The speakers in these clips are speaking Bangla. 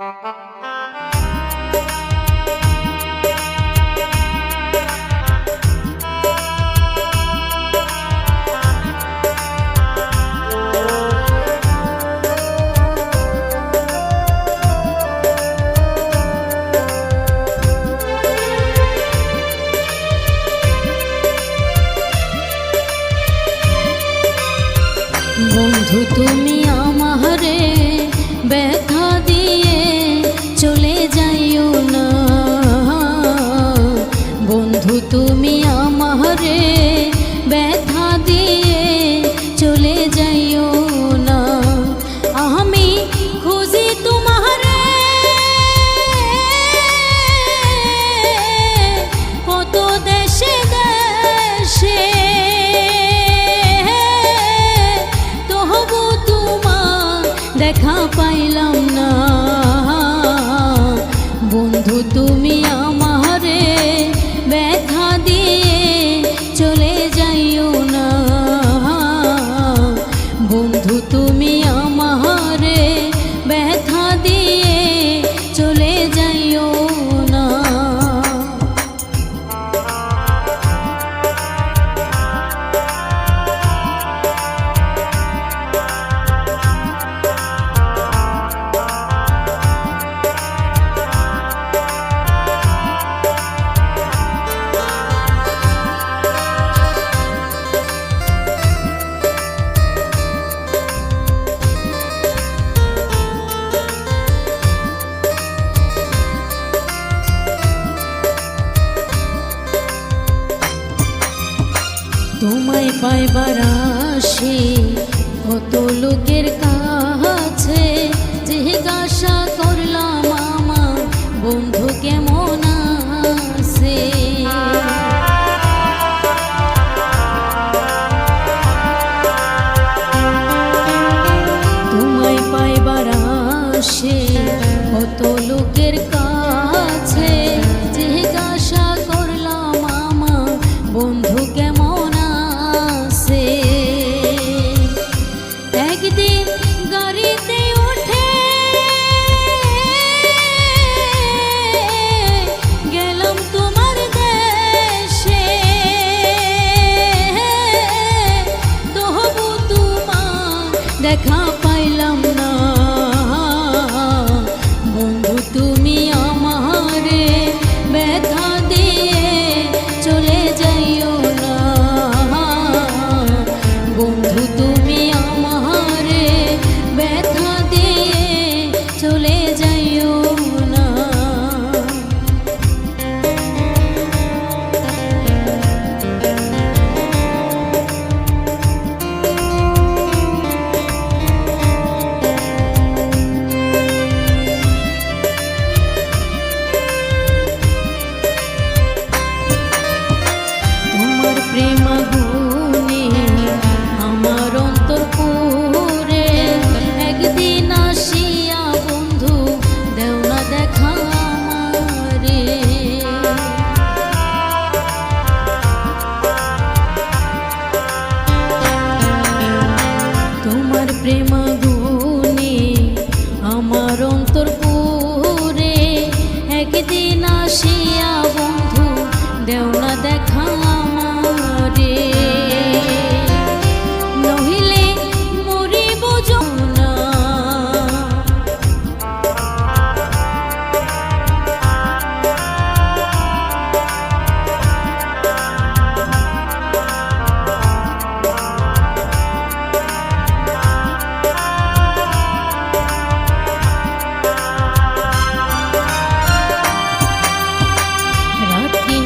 বন্ধু তুমি আমারে ব্যথা তুমি আমারে ব্যথা দিয়ে চলে যাইও না। আমি খুঁজি তোমারে। কত দেশে দেশে। তবু তোমার দেখা পাইলাম না। তোমায় পাইবার আসে। কত লোকের কাছে জিজ্ঞাসা একদিন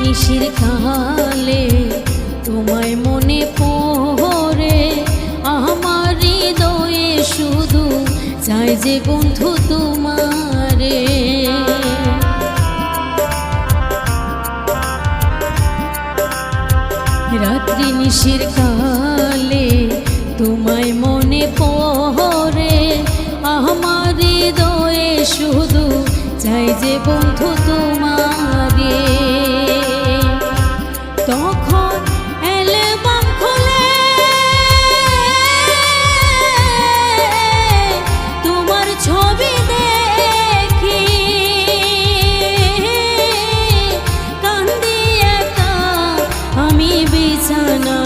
নিশির কালে তোমায় মনে পড়ে। আমার হৃদয়ে শুধু চাই যে বন্ধু তোমারে। রাত্রি নিশির কালে তোমায় মনে পড়ে। আমার হৃদয়ে শুধু চাই যে বন্ধু তো I know.